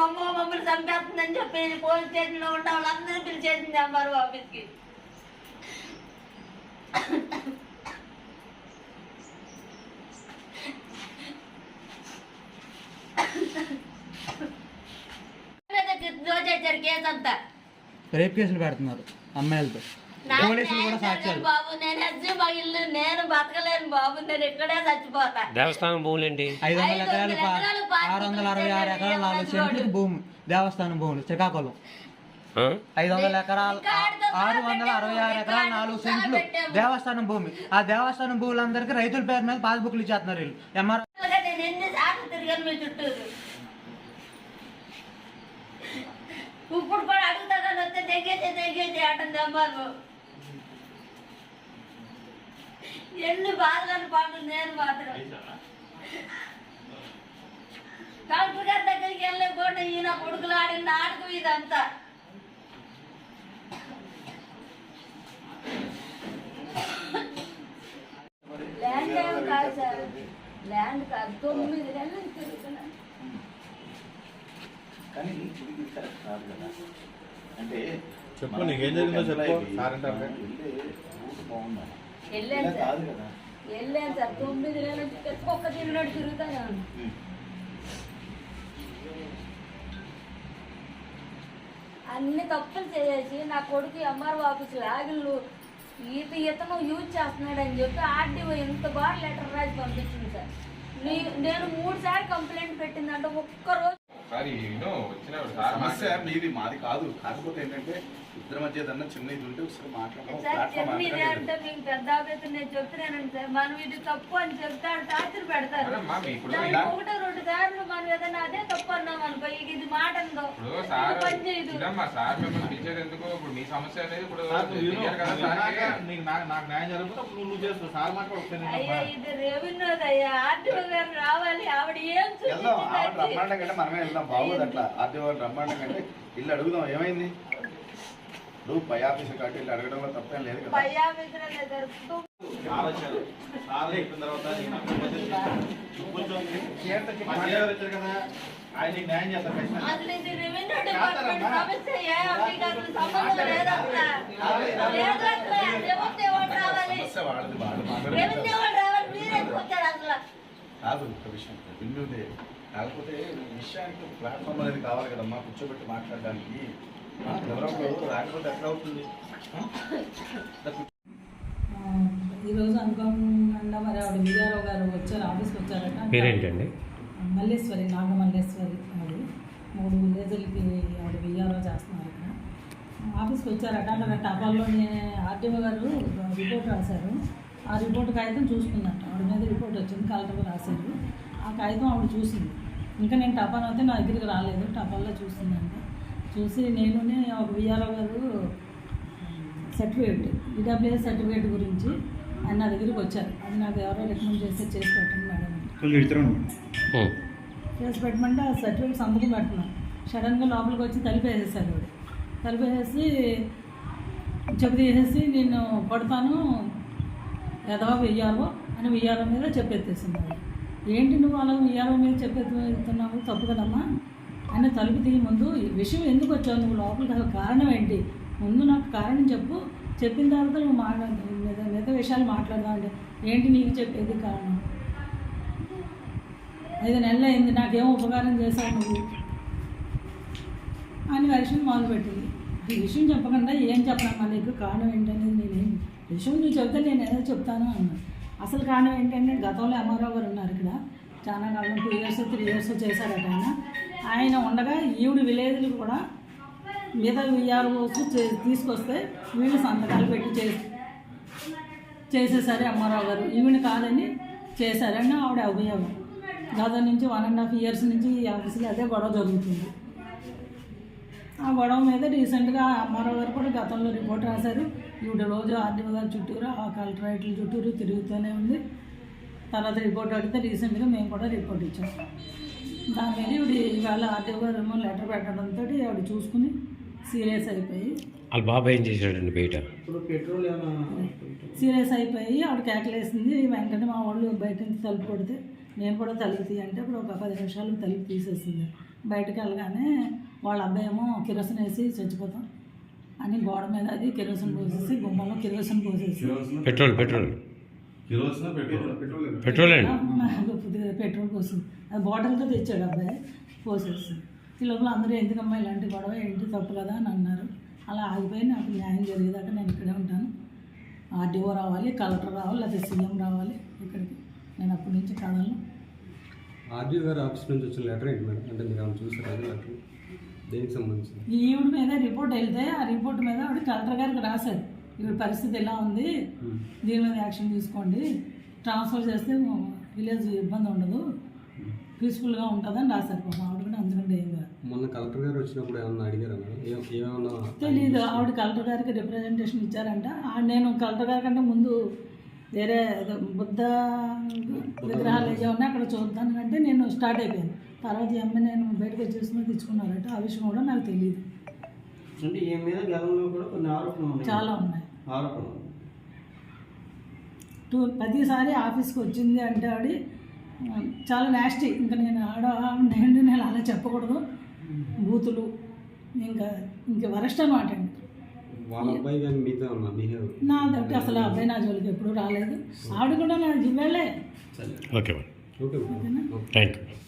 మమ్మ మమ్మల్ని చంపేస్తుందని చెప్పి పోలీస్ స్టేషన్లో ఉన్న వాళ్ళందరూ పిలిచేసింది ఎంఆర్ఓ ఆఫీస్కి. దోచేశారు కేసు అంతా. రేప్ కేసులు పెడుతున్నారు అమ్మాయిలతో. బాబు నేను బతకలేను బాబు నేను ఇక్కడే చచ్చిపోతా. దేవస్థానం ఐదు వందల ఐదు ఎకరాలు వందల ఎకరాలు ఆరు వందల అరవై ఆరు ఎకరాలు నాలుగు సెంట్లు భూమి దేవస్థానం భూములు శ్రీకాకుళం? ఐదు వందల ఎకరాలు ఆరు వందల అరవై ఆరు ఎకరాలు నాలుగు సెంట్లు దేవస్థానం భూమి. ఆ దేవస్థానం భూములందరికీ రైతుల పేరు మీద పాస్బుక్లు ఇచ్చేస్తున్నారు వీళ్ళు. ఎంఆర్ తిరిగాను మీ ఇప్పుడు కూడా అడుగుతా కానీ వస్తే తెగేసి తెగేసి అంటుంది అమ్మాను ఎన్ని బాధలను పాటు నేను మాత్రం డాక్టర్ గారి దగ్గరికి వెళ్ళకుండా ఈయన కొడుకులు ఆడిన నాటకం ఇదంతా ల్యాండ్ ఏమి కాదు సార్ ల్యాండ్ కాదు తొమ్మిది నెలల నుంచి తిరుగుతున్నాను కానీ ఇది ఇది కరెక్ట్ కాదు కదా. అంటే చెప్పు, నీకేం జరిగిందో చెప్పు. సార్ రూట్ బాగుండాలి. ఇలా సార్. కాదు కదా. వెళ్ళాను సార్. తొమ్మిది నెలల నుంచి ఒక్క తిరిగినట్టు తిరుగుతానే. అన్ని తప్పులు చేసేసి నా కొడుకు ఎంఆర్ఓ ఆఫీస్ లాగిళ్ళు ఈత ఇతను యూజ్ చేస్తున్నాడు అని చెప్పి ఆర్డీఓ ఇంత బాగా లెటర్ రాసి పంపించింది సార్. నేను మూడు సార్లు కంప్లైంట్ పెట్టిందంటే ఒక్క సమస్య మీది మాది కాదు. కాకపోతే ఏంటంటే ఇద్దరి మధ్య ఏదన్నా చిన్న ఇది ఉంటే ఒకసారి సార్ మనం ఇది తప్పు అని చెప్తాడు టార్చర్ పెడతారు. మనం ఏదైనా అదే తప్పు అన్నాం అనుకో ఇక ఇది మాట ఇప్పుడు సార్ ఇది పని చేయదు. ఇదమ్మా సార్ మిమ్మల్ని పిలిచేది ఎందుకు? ఇప్పుడు మీ సమస్య అనేది ఇప్పుడు నాకు you know, తెలియాలి కదా నీకు సార్కి. నాకు- నీకు నాకు నాకు న్యాయం జరగకపోతే అప్పుడు నువ్వు చేస్తావు సార్ మాట అయ్యా ఇది రెవెన్యూ అయ్యా ఆర్టీఓ గారు రావాలి ఆవిడ ఏం వెళ్దాం ఆవిడ రమ్మండం కంటే మనమే వెళ్దాం బాగోదు అట్లా. ఆర్టీఓ గారు రమ్మండం కంటే ఇల్లు అడుగుదాం ఏమైంది? ఇప్పుడు పై ఆఫీసర్ కాబట్టి ఇల్లు అడగడంలో తప్పేం లేదు కదా. పై ఆలోచన చాలా చెప్పిన తర్వాత కొంచెం కదా? ఆయన న్యాయం చేస్తారు సమస్య కాదు ఒక విషయం కాకపోతే విషయానికి ప్లాట్ఫామ్ అనేది కావాలి కదమ్మా కూర్చోబెట్టి మాట్లాడడానికి ఎవరో రాకపోతే ఎట్లా అవుతుంది ఆ? ఇట్లా కూర్చో- ఆ, ఈరోజు అనుకోకుండా మరి ఆవిడ విజయారావు గారు వచ్చారు ఆఫీస్కి వచ్చారట. పేరేంటండి? మల్లేశ్వరి నాగమల్లేశ్వరి ఆవిడ మూడు విలేజ్లకి ఆవిడ విజయారావు చేస్తున్నారు ఇక్కడ ఆఫీస్కి వచ్చారట అక్కడ టపాల్లోనే ఆర్టీఓ గారు రిపోర్ట్ రాశారు. ఆ రిపోర్ట్ కాగితం చూసుకున్నట్టు ఆవిడ మీద రిపోర్ట్ వచ్చింది కలెక్టర్ రాశారు. ఆ కాగితం ఆవిడ చూసింది. ఇంకా నేను టపాల్ అయితే నా దగ్గరికి రాలేదు టపాల్లో చూసిందంట. చూసి నేనునే ఒక విజయారావు గారు సర్టిఫికేట్ ఈడబ్ల్యూఎస్ సర్టిఫికేట్ గురించి ఆయన నా దగ్గరికి వచ్చారు. అది నాకు ఎవరో రికమెండ్ చేస్తే చేసి పెట్టండి మేడం. చేసి పెట్టమంటే ఆ సర్టిఫికేట్ సంతకం పెడుతున్నాను సడన్గా లోపలికి వచ్చి తలిపేసేసారు ఆవిడ తలిపేసేసి చెప్పు తీసేసి నేను కొడతాను ఎదవా వెయ్యాలో అని వెయ్యాలో మీద చెప్పెత్తేసింది ఏంటి నువ్వు అలా వెయ్యాలో మీద చెప్పెత్తుతున్నావు? తప్పు కదమ్మా. ఆయన తలుపు తీయ ముందు ఈ విషయం ఎందుకు వచ్చావు? నువ్వు లోపలికి అసలు కారణం ఏంటి? ముందు నాకు కారణం చెప్పు చెప్పిన తర్వాత నువ్వు మాట్లాడు మిగతా మిగతా విషయాలు మాట్లాడదాం అంటే ఏంటి నీకు చెప్పేది కారణం? ఐదు నెలలు అయింది నాకేం ఉపకారం చేశావు నువ్వు? అని వర్షం మొదలుపెట్టింది. ఈ విషయం చెప్పకుండా ఏం చెప్పనమ్మా నీకు కారణం ఏంటనేది నేనేం విషయం నువ్వు చెప్తే నేను ఏదో చెప్తాను అన్నా అసలు కారణం ఏంటంటే గతంలో ఎంఆర్ఓ గారు ఉన్నారు ఇక్కడ. చాలా కాలం టూ ఇయర్స్ త్రీ ఇయర్స్ చేశారట ఆయన. ఆయన ఉండగా ఈవిడ విలేజ్లు కూడా మీద విఆర్ఓస్ తీసుకొస్తే వీళ్ళు సంతకాలు పెట్టి చేసి చేసేసారు అమ్మారావు గారు. ఈవిడ కాదని చేశారని ఆవిడ అభియోగం గత నుంచి వన్ అండ్ హాఫ్ ఇయర్స్ నుంచి ఈ ఆఫీస్లో అదే గొడవ జరుగుతుంది. ఆ గొడవ మీద రీసెంట్గా అమ్మారావు గారు కూడా గతంలో రిపోర్ట్ రాశారు. ఈవిడ రోజు ఆర్డీఓ గారి చుట్టూరు ఆ కలెక్టరేట్ల చుట్టూరు తిరుగుతూనే ఉంది. తర్వాత రిపోర్ట్ అడిగితే రీసెంట్గా మేము కూడా రిపోర్ట్ ఇచ్చాం. దాని మీద ఈవిడ ఈవేళ ఆర్డీఓ గారు ఏమో లెటర్ పెట్టడంతో ఆవిడ చూసుకుని సీరియస్ అయిపోయి. వాళ్ళ బాబా ఏం చేశాడండి బయట? ఇప్పుడు పెట్రోల్ సీరియస్ అయిపోయి ఆవిడ కేకలేసింది వెంటనే మా వాళ్ళు బయట నుంచి తలుపు కొడితే నేను కూడా తలుపు తీ అంటే ఇప్పుడు ఒక పది నిమిషాలు తలుపు తీసేసింది. బయటకు వెళ్ళగానే వాళ్ళ అబ్బాయి ఏమో కిరోసిన్ వేసి చచ్చిపోతాం అని గోడ మీద అది కిరోసిన్ పోసేసి గుమ్మంలో కిరోసిన్ పోసేసి. Petrol petrol. Kerosene petrol? Petrol పోసింది. అది బాటిల్తో తెచ్చాడు అబ్బాయి పోసేసి ఈ లోపల అందరూ ఎందుకమ్మా ఇలాంటి గొడవ? ఏంటి తప్పు కదా అని అన్నారు. అలా ఆగిపోయి నాకు న్యాయం జరిగేదాకా నేను ఇక్కడే ఉంటాను. ఆర్డీఓ రావాలి కలెక్టర్ రావాలి లేకపోతే సీఎం రావాలి ఇక్కడికి. నేను అప్పటి నుంచి కదలను. ఆర్డీఓ గారి ఆఫీస్ నుంచి వచ్చిన లెటర్ ఏంటి మేడం? అంటే మీరు ఆమె చూసారు లెటర్? దేనికి సంబంధించింది? ఈ ఈవిడ మీద రిపోర్ట్ వెళ్తే ఆ రిపోర్ట్ మీద ఆవిడ కలెక్టర్ గారికి రాశారు. ఈవిడ పరిస్థితి ఎలా ఉంది? దీని మీద యాక్షన్ తీసుకోండి. ట్రాన్స్ఫర్ చేస్తే విలేజ్ ఇబ్బంది ఉండదు. పీస్ఫుల్గా ఉంటుందని రాశారు. పాపం ఆవిడ కూడా అందుకంటే ఏం మొన్న కలెక్టర్ గారు వచ్చినప్పుడు ఏమన్నా అడిగారా ఏమన్నా తెలీదు. ఆవిడ కలెక్టర్ గారికి రిప్రజెంటేషన్ ఇచ్చారంట. నేను కలెక్టర్ గారి కంటే ముందు వేరే బుద్ధ విగ్రహాలు ఏవో ఉన్నాయి అక్కడ చూద్దానంటే నేను స్టార్ట్ అయిపోయాను. తర్వాత ఎమ్మె నేను బయటకు వచ్చేసిన తెచ్చుకున్నారట ఆ విషయం కూడా నాకు తెలియదు అంటే ఈ మీద గతంలో కూడా కొన్ని ఆరోపణలు ఉన్నాయి. చాలా ఉన్నాయి. ఆరోపణలు. టూ ప్రతిసారి ఆఫీస్కి వచ్చింది అంటే ఆవిడ చాలా నాస్టీ ఇంకా నేను ఆడ నేను నేను అలా చెప్పకూడదు. బూతులు ఇంకా ఇంకా వరస్ట్ అనమాట అండి. నా తోటి అసలు ఆ అబ్బాయి నా జోలికి ఎప్పుడూ రాలేదు. ఆవిడ కూడా నా జివ్వాళ్ళే. ఓకే ఓకేనా థ్యాంక్ యూ